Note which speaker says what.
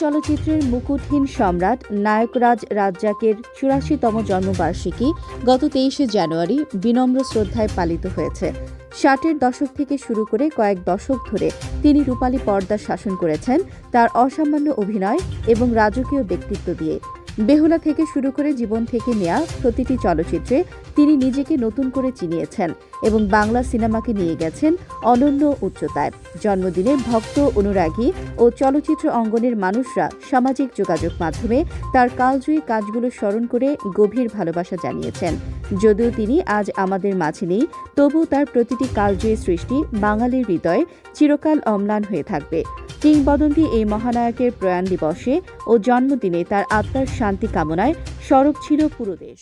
Speaker 1: চলচ্চিত্রের মুকুটহীন সম্রাট নায়করাজ রাজ্জাকের চুরাশিতম জন্মবার্ষিকী গত তেইশে জানুয়ারি বিনম্র শ্রদ্ধায় পালিত হয়েছে। ষাটের দশক থেকে শুরু করে কয়েক দশক ধরে তিনি রূপালী পর্দা শাসন করেছেন, তার অসামান্য অভিনয় এবং রাজকীয় ব্যক্তিত্ব দিয়ে। বেহুলা থেকে শুরু করে জীবন থেকে নেয়া প্রতিটি চলচ্চিত্রে তিনি নিজেকে নতুন করে চিনিয়েছেন এবং বাংলা সিনেমাকে নিয়ে গেছেন অনন্য উচ্চতায়। জন্মদিনে ভক্ত, অনুরাগী ও চলচ্চিত্র অঙ্গনের মানুষরা সামাজিক যোগাযোগ মাধ্যমে তার কালজয়ী কাজগুলো স্মরণ করে গভীর ভালোবাসা জানিয়েছেন। যদিও তিনি আজ আমাদের মাঝে নেই তবু তার প্রতিটি কালজয়ী সৃষ্টি বাঙালির হৃদয়ে চিরকাল অম্লান হয়ে থাকবে। কিংবদন্তি এই মহানায়কের প্রয়াণ দিবসে ও জন্মদিনে তার আত্মার শান্তি কামনায় সরব ছিল পুরো দেশ।